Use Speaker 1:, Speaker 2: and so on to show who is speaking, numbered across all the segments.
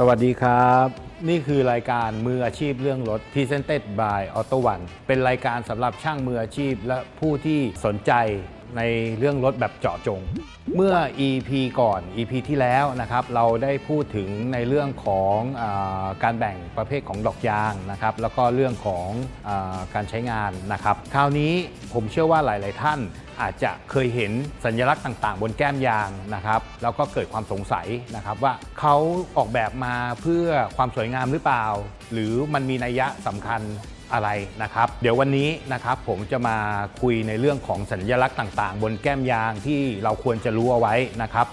Speaker 1: สวัสดีครับ นี่คือรายการมืออาชีพเรื่องรถ Presented by Auto One เป็นรายการสำหรับช่างมืออาชีพและผู้ที่สนใจ ในเรื่องรถแบบเจาะจง เมื่อ EP ก่อน EP ที่แล้วนะครับเราได้พูดถึงในเรื่องของอาการแบ่งประเภทของดอกยางนะครับแล้วก็เรื่องของอาการใช้งานนะครับ คราวนี้ผมเชื่อว่าหลาย ๆ ท่านอาจจะเคยเห็นสัญลักษณ์ต่าง ๆ บนแก้มยางนะครับแล้วก็เกิดความสงสัยนะครับว่าเขาออกแบบมาเพื่อความสวยงามหรือเปล่า หรือมันมีนัยยะสำคัญ อะไรนะครับ เดี๋ยววันนี้นะครับผมจะมาคุยในเรื่องของสัญลักษณ์ต่างๆ บนแก้มยางที่เราควรจะรู้เอาไว้นะครับ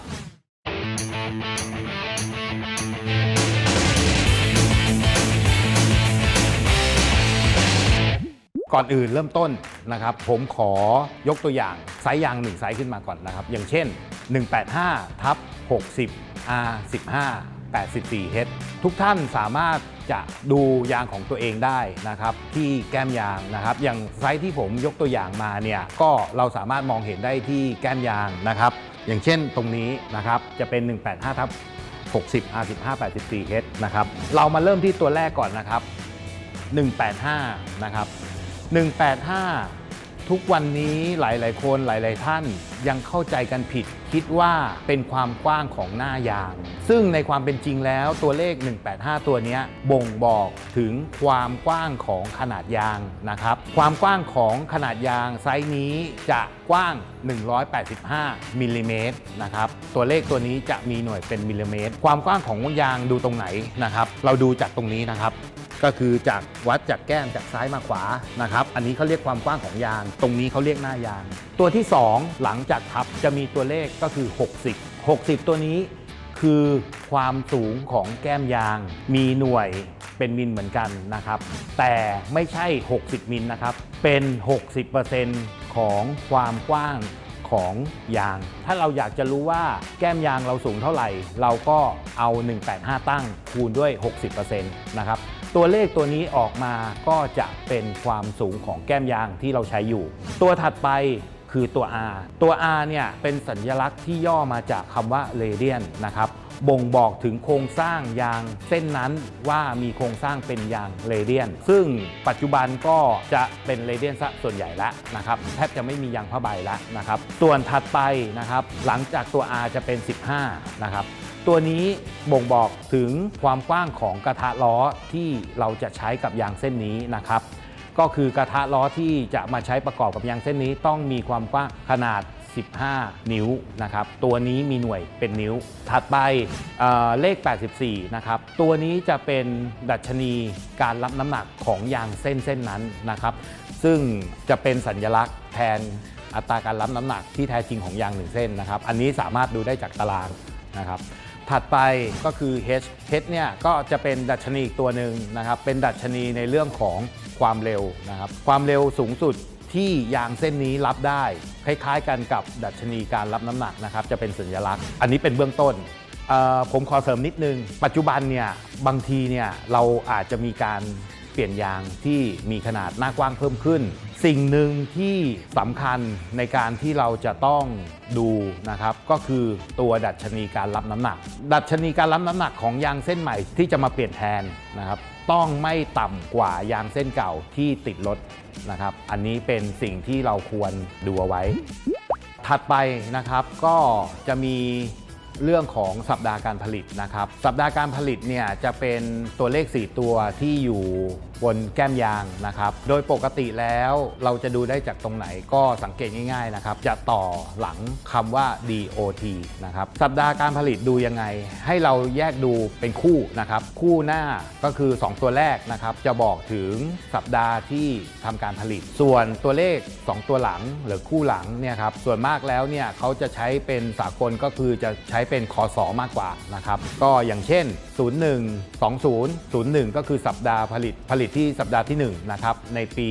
Speaker 1: ก่อนอื่นเริ่มต้นนะครับ ผมขอยกตัวอย่างไซส์ยาง1ไซส์ขึ้นมาก่อนนะครับ อย่างเช่น 185ทับ60 R 15 84 H ทุกท่านสามารถจะดูยางของตัวเองได้นะครับ ที่แก้มยางนะครับ อย่างไซส์ที่ผมยกตัวอย่างมาเนี่ยก็เราสามารถมองเห็นได้ที่แก้มยางนะครับ อย่างเช่นตรงนี้นะครับจะเป็น 185ทับ60 R 15 84 H นะครับ เรามาเริ่มที่ตัวแรกก่อนนะครับ 185 นะครับ 185 ทุกวันนี้หลาย ๆ คนหลาย ๆ ท่าน ยังเข้าใจกันผิด คิดว่าเป็นความกว้างของหน้ายาง ซึ่งในความเป็นจริงแล้วตัวเลข 185 ตัวนี้บ่งบอกถึงความกว้างของขนาดยางนะครับความกว้างของขนาดยางไซส์นี้จะกว้าง 185มิลลิเมตรนะครับตัวเลขตัวนี้จะมีหน่วยเป็นมิลลิเมตรความกว้างของยางดูตรงไหนนะครับเราดูจากตรงนี้นะครับ ก็คือจากวัดจากแก้มจากซ้ายมาขวานะครับ อันนี้เขาเรียกความกว้างของยาง ตรงนี้เขาเรียกหน้ายาง ตัวที่ 2 หลังจากทับจะมีตัวเลขก็คือ 60 60 ตัวนี้คือความสูงของแก้มยาง มีหน่วยเป็นมิลเหมือนกันนะครับ แต่ไม่ใช่ 60 มิลนะครับ เป็น 60%ของความกว้างของยาง ถ้าเราอยากจะรู้ว่าแก้มยางเราสูงเท่าไหร่ เราก็เอา 185 ตั้งคูณด้วย 60%นะครับ ตัวเลขตัวนี้ออกมาก็จะเป็นความสูงของแก้มยางที่เราใช้อยู่ ตัวถัดไปคือตัว R ตัว R เนี่ยเป็นสัญลักษณ์ที่ย่อมาจากคำว่า radian นะครับบ่งบอกถึงโครงสร้างยางเส้นนั้นว่ามีโครงสร้างเป็นยางเรเดียน ซึ่งปัจจุบันก็จะเป็นเรเดียนซะส่วนใหญ่แล้วนะครับแทบจะไม่มียางผ้าใบแล้วนะครับส่วนถัดไปนะครับหลังจากตัว R จะเป็น 15นะครับ ตัวนี้บ่งบอกถึงความกว้างของกระทะล้อที่เราจะใช้กับยางเส้นนี้นะครับ ก็คือกระทะล้อที่จะมาใช้ประกอบกับยางเส้นนี้ ต้องมีความกว้างขนาด 15 นิ้วนะครับ ตัวนี้มีหน่วยเป็นนิ้ว ถัดไปเเลข 84 นะครับ ตัวนี้จะเป็นดัชนีการรับน้ำหนักของยางเส้นเส้นนั้นนะครับ ซึ่งจะเป็นสัญลักษณ์แทนอัตราการรับน้ำหนักที่แท้จริงของยางหนึ่งเส้นนะครับ อันนี้สามารถดูได้จากตารางนะครับ ถัดไปก็คือ H H เนี่ยก็จะเป็นดัชนีอีกตัวหนึ่งนะครับ เป็นดัชนีในเรื่องของความเร็วนะครับ ความเร็วสูงสุดที่ยางเส้นนี้รับได้ คล้ายๆกันกับดัชนีการรับน้ำหนักนะครับ จะเป็นสัญลักษณ์ อันนี้เป็นเบื้องต้นผมขอเสริมนิดนึง ปัจจุบันเนี่ยบางทีเนี่ยเราอาจจะมีการ เปลี่ยนยางที่มีขนาดหน้ากว้างเพิ่มขึ้น สิ่งหนึ่งที่สำคัญในการที่เราจะต้องดูนะครับ ก็คือตัวดัชนีการรับน้ำหนัก ดัชนีการรับน้ำหนักของยางเส้นใหม่ที่จะมาเปลี่ยนแทนนะครับ ต้องไม่ต่ำกว่ายางเส้นเก่าที่ติดรถนะครับ อันนี้เป็นสิ่งที่เราควรดูเอาไว้ ถัดไปนะครับก็จะมี เรื่องของสัปดาห์การผลิตนะครับ สัปดาห์การผลิตเนี่ยจะเป็นตัวเลข 4 ตัวที่อยู่บนแก้มยางนะครับ โดยปกติแล้วเราจะดูได้จากตรงไหนก็สังเกตง่ายๆนะครับ จะต่อหลังคำว่า DOT นะครับ สัปดาห์การผลิตดูยังไง ให้เราแยกดูเป็นคู่นะครับ คู่หน้าก็คือ 2 ตัวแรกนะครับ จะบอกถึงสัปดาห์ที่ทำการผลิต ส่วนตัวเลข 2 ตัวหลังหรือคู่หลังเนี่ยครับ ส่วนมากแล้วเนี่ยเขาจะใช้เป็นสากลก็คือจะใช้เป็นคอสอมากกว่านะครับ ก็อย่างเช่น 01 20 01 ก็คือสัปดาห์ผลิตผลิตที่สัปดาห์ที่ 1 นะครับ ในปี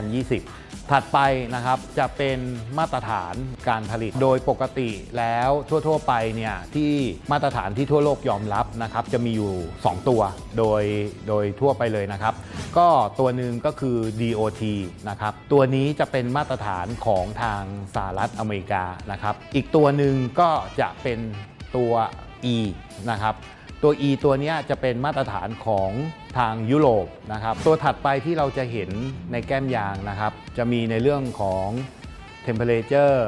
Speaker 1: 2020 ถัดไปนะครับจะเป็นมาตรฐานการผลิต โดยปกติแล้วทั่ว ๆ ไปเนี่ยที่มาตรฐานที่ทั่วโลกยอมรับนะครับจะมีอยู่ 2 ตัวโดยโดยทั่วไปเลยนะครับ ก็ตัวหนึ่งก็คือ DOT นะครับตัวนี้จะเป็นมาตรฐานของทางสหรัฐอเมริกานะครับ อีกตัวหนึ่งก็จะเป็นตัว E นะครับ ตัว E ตัวนี้จะเป็นมาตรฐานของทางยุโรปนะครับ ตัวถัดไปที่เราจะเห็นในแก้มยางนะครับ จะมีในเรื่องของ temperature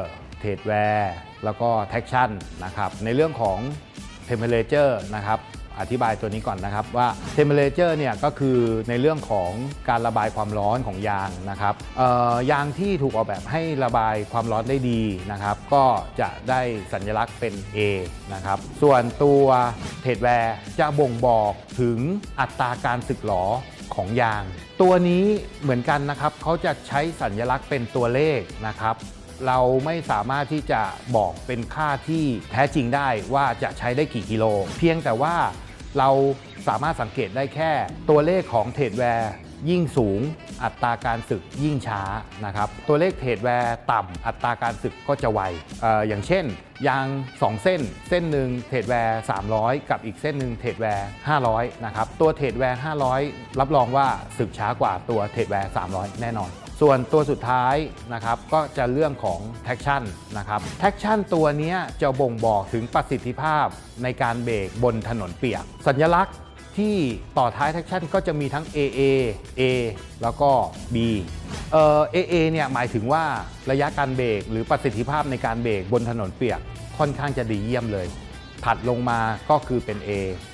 Speaker 1: t a d e wear แล้วก็ traction นะครับ ในเรื่องของ temperature นะครับ อธิบายตัวนี้ก่อนนะครับว่า temperature เนี่ยก็คือในเรื่องของการระบายความร้อนของยางนะครับยางที่ถูกออกแบบให้ระบายความร้อนได้ดีนะครับ ก็จะได้สัญลักษณ์เป็น A นะครับ ส่วนตัวเทดแวร์จะบ่งบอกถึงอัตราการสึกหรอของยาง ตัวนี้เหมือนกันนะครับเขาจะใช้สัญลักษณ์เป็นตัวเลขนะครับ เราไม่สามารถที่จะบอกเป็นค่าที่แท้จริงได้ว่าจะใช้ได้กี่กิโล เพียงแต่ว่าเราสามารถสังเกตได้แค่ ตัวเลขของเทรดแวร์ยิ่งสูงอัตราการสึกยิ่งช้านะครับ ตัวเลขเทรดแวร์ต่ำอัตราการสึกก็จะไวอออย่างเช่นยาง 2 เส้น เส้นหนึ่งเทรดแวร์300 กับอีกเส้นหนึ่งเทรดแวร์500 นะครับ ตัวเทรดแวร์500 รับรองว่าสึกช้ากว่าตัวเทรดแวร์300 แน่นอน ส่วนตัวสุดท้ายนะครับก็จะเรื่องของ traction นะครับ traction ตัวนี้จะบ่งบอกถึงประสิทธิภาพในการเบรกบนถนนเปียก สัญลักษณ์ที่ต่อท้าย traction ก็จะมีทั้ง AA A แล้วก็ B เอ่อ AA เนี่ยหมายถึงว่าระยะการเบรกหรือประสิทธิภาพในการเบรกบนถนนเปียกค่อนข้างจะดีเยี่ยมเลย ถัดลงมาก็คือเป็น A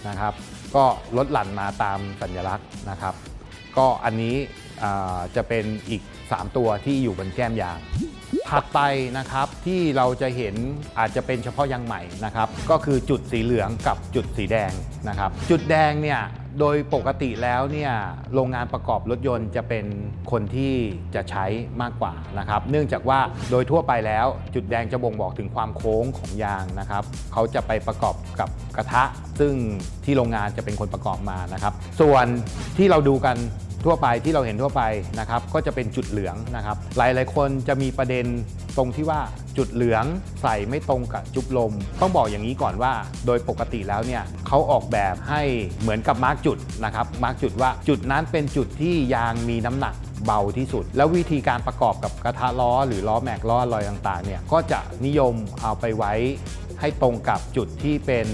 Speaker 1: นะครับ ก็ลดหลั่นมาตามสัญลักษณ์นะครับ ก็อันนี้จะเป็นอีก 3 ตัวที่อยู่บนแก้มยาง ถัดไปนะครับที่เราจะเห็นอาจจะเป็นเฉพาะยางใหม่นะครับก็คือจุดสีเหลืองกับจุดสีแดงนะครับจุดแดงเนี่ยโดยปกติแล้วเนี่ยโรงงานประกอบรถยนต์จะเป็นคนที่จะใช้มากกว่านะครับ เนื่องจากว่าโดยทั่วไปแล้วจุดแดงจะบ่งบอกถึงความโค้งของยางนะครับ เขาจะไปประกอบกับกระทะ ซึ่งที่โรงงานจะเป็นคนประกอบมานะครับ ส่วนที่เราดูกัน ทั่วไปที่เราเห็นทั่วไปนะครับก็จะเป็นจุดเหลืองนะครับ หลายๆ คนจะมีประเด็นตรงที่ว่าจุดเหลืองใส่ไม่ตรงกับจุบลม ต้องบอกอย่างนี้ก่อนว่า โดยปกติแล้วเนี่ยเขาออกแบบให้เหมือนกับมาร์กจุดนะครับมาร์กจุดว่าจุดนั้นเป็นจุดที่ยางมีน้ำหนักเบาที่สุด แล้ววิธีการประกอบกับกระทะล้อ หรือล้อแม็กล้อลอยต่างๆเนี่ยก็จะนิยมเอาไปไว้ให้ตรงกับจุดที่เป็น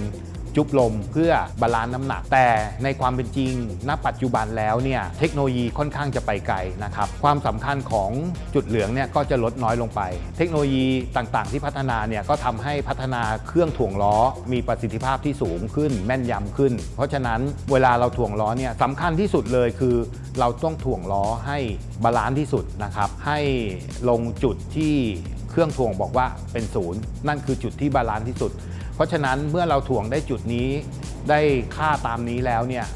Speaker 1: จุบลมเพื่อบาลานซ์น้ำหนัก แต่ในความเป็นจริง ณ ปัจจุบันแล้วเนี่ยเทคโนโลยีค่อนข้างจะไปไกลนะครับความสำคัญของจุดเหลืองเนี่ยก็จะลดน้อยลงไป เทคโนโลยีต่างๆ ที่พัฒนาเนี่ยก็ทำให้พัฒนาเครื่องถ่วงล้อ มีประสิทธิภาพที่สูงขึ้นแม่นยำขึ้น เพราะฉะนั้นเวลาเราถ่วงล้อเนี่ยสำคัญที่สุดเลยคือ เราต้องถ่วงล้อให้บาลานซ์ที่สุดนะครับให้ลงจุดที่เครื่องถ่วงบอกว่าเป็นศูนย์นั่นคือจุดที่บาลานซ์ที่สุด เพราะฉะนั้นเมื่อเราถ่วงได้จุดนี้ได้ค่าตามนี้แล้วเนี่ย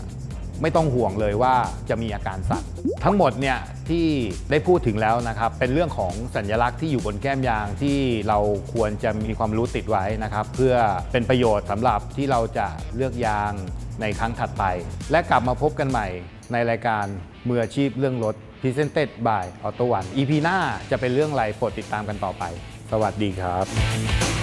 Speaker 1: ไม่ต้องห่วงเลยว่าจะมีอาการสั่นทั้งหมดเนี่ยที่ได้พูดถึงแล้วนะครับ เป็นเรื่องของสัญลักษณ์ที่อยู่บนแก้มยางที่เราควรจะมีความรู้ติดไว้นะครับ เพื่อเป็นประโยชน์สำหรับที่เราจะเลือกยางในครั้งถัดไป และกลับมาพบกันใหม่ในรายการมืออาชีพเรื่องรถ Presented by Auto One EP หน้าจะเป็นเรื่องอะไรโปรดติดตามกันต่อไป สวัสดีครับ